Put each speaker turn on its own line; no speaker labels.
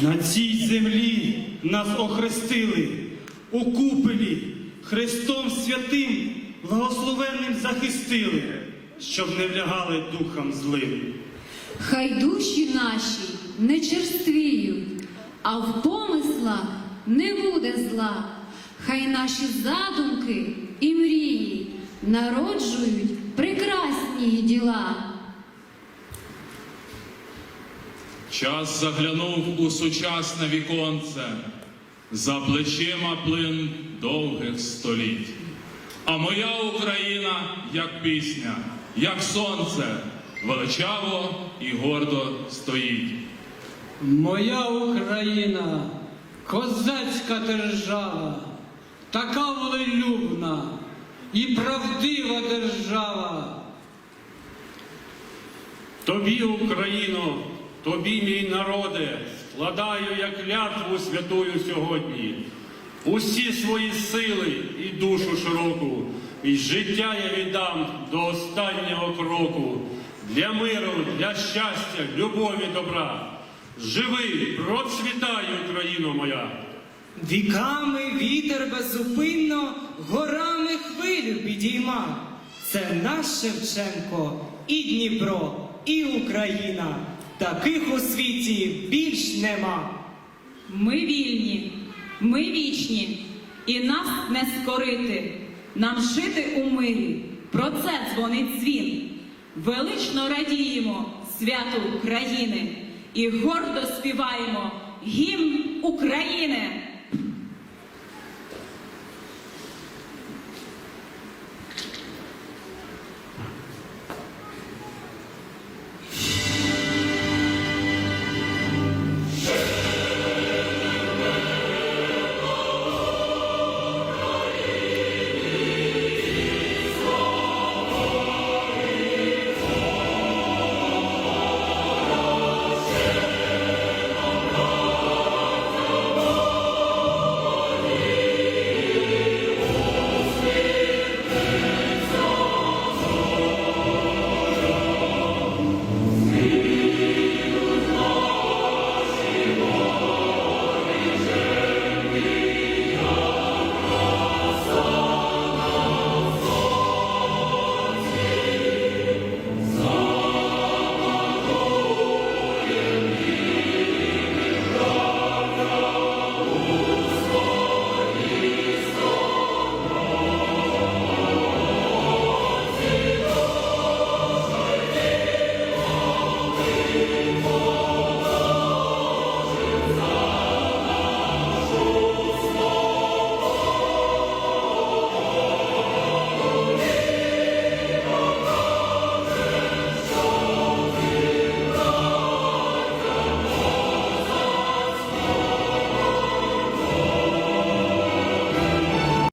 На цій землі нас охрестили у купелі, Христом святим, благословенним захистили, щоб не влягали духам злим.
Хай душі наші не черствіють, а в помислах не буде зла. Хай наші задумки і мрії народжують прекрасні діла.
Час заглянув у сучасне віконце, за плечима плин довгих століть. А моя Україна, як пісня, як сонце, величаво і гордо стоїть.
Моя Україна, козацька держава, така волелюбна і правдива держава.
Тобі, Україно, тобі, мій народе, складаю я клятву святую сьогодні. Усі свої сили і душу широку, і життя я віддам до останнього кроку. Для миру, для щастя, любові, добра. Живи, процвітай, Україно моя!
Віками вітер беззупинно горами хвилю підійма. Це наш Шевченко і Дніпро, і Україна. Таких у світі більш нема.
Ми вільні, ми вічні, і нас не скорити. Нам жити у мирі, про це дзвонить дзвін. Велично радіємо святу України і гордо співаємо гімн України.